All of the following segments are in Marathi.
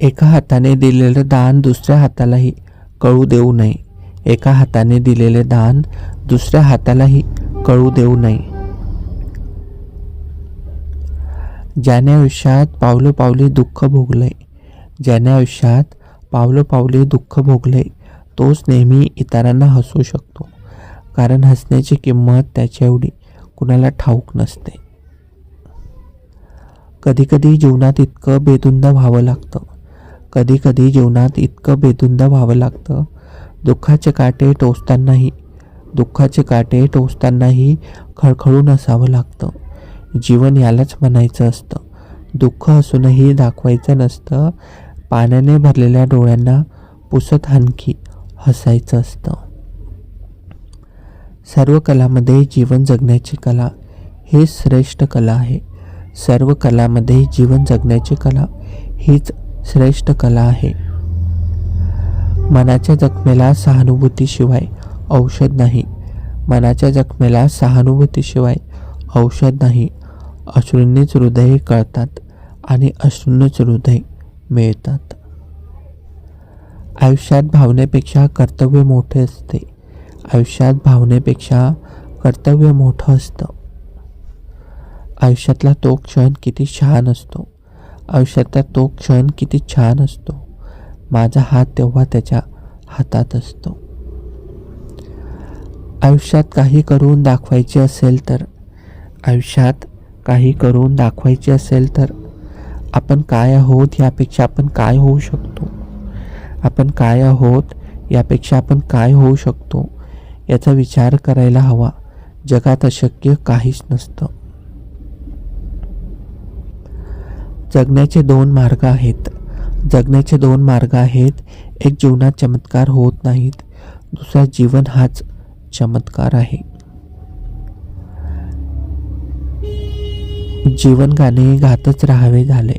एका हाताने दिलेलं दान दुसऱ्या हातालाही कळू देऊ नये. एका हाताने दिलेले दान दुसऱ्या हातालाही कळू देऊ नये. ज्याने आयुष्यात पावलं पावले दुःख भोगलंय ज्याने आयुष्यात पावलं पावले दुःख भोगले तोच नेहमी इतरांना हसू शकतो. कारण हसण्याची किंमत त्याच्या एवढी कुणाला ठाऊक नसते. कधीकधी जीवनात इतकं बेधुंद व्हावं लागतं. कधीकधी जीवनात इतकं बेधुंद व्हावं लागतं. दुःखाचे काटे टोचतानाही दुःखाचे काटे टोचतानाही खळखळून असावं लागतं. जीवन यालाच म्हणायचं असतं. दुःख असूनही दाखवायचं नसतं. पाण्याने भरलेल्या डोळ्यांना पुसत आणखी हसायचं असतं. सर्व कलामध्ये जीवन जगण्याची कला ही श्रेष्ठ कला आहे. सर्व कलामध्ये जीवन जगण्याची कला हीच श्रेष्ठ कला आहे. मनाच्या जखमेला सहानुभूतीशिवाय औषध नाही. मनाच्या जखमेला सहानुभूतीशिवाय औषध नाही. अश्रूंनीच हृदय कळतात आणि अश्रूंनीच हृदय मिळतात. आयुष्यात भावनेपेक्षा कर्तव्य मोठे असते. आयुष्यात भावनेपेक्षा कर्तव्य मोठं असतं. आयुष्यातला तो क्षण किती छान असतो. आयुष्यातला तो क्षण किती छान असतो. माझा हात तेव्हा त्याच्या हातात असतो. आयुष्यात काही करून दाखवायचे असेल तर आयुष्यात काही करून दाखवायचे असेल तर आपण काय आहोत यापेक्षा आपण काय होऊ शकतो? आपण काय आहोत यापेक्षा आपण काय होऊ शकतो? याचा विचार करायला हवा. जगात अशक्य काहीच नसतं. जगण्याचे दोन मार्ग आहेत. जगण्याचे दोन मार्ग आहेत. एक जीवनात चमत्कार होत नाहीत. दुसरा जीवन हाच चमत्कार आहे. जीवन गाणे गातच राहावे झाले.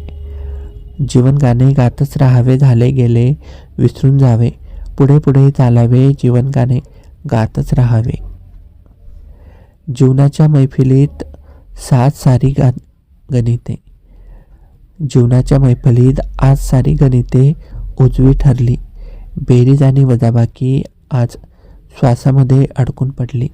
जीवन गाणे गातच राहावे झाले गेले विसरून जावे. पुढे पुढे चालावे जीवन गाणे गातच राहावे. जीवनाच्या मैफिलीत सात सारी गा गणिते. जीवनाच्या मैफलीत आज सारी गणिते उजवी ठरली. बेरीज आणि वजाबाकी आज श्वासामध्ये अडकून पडली.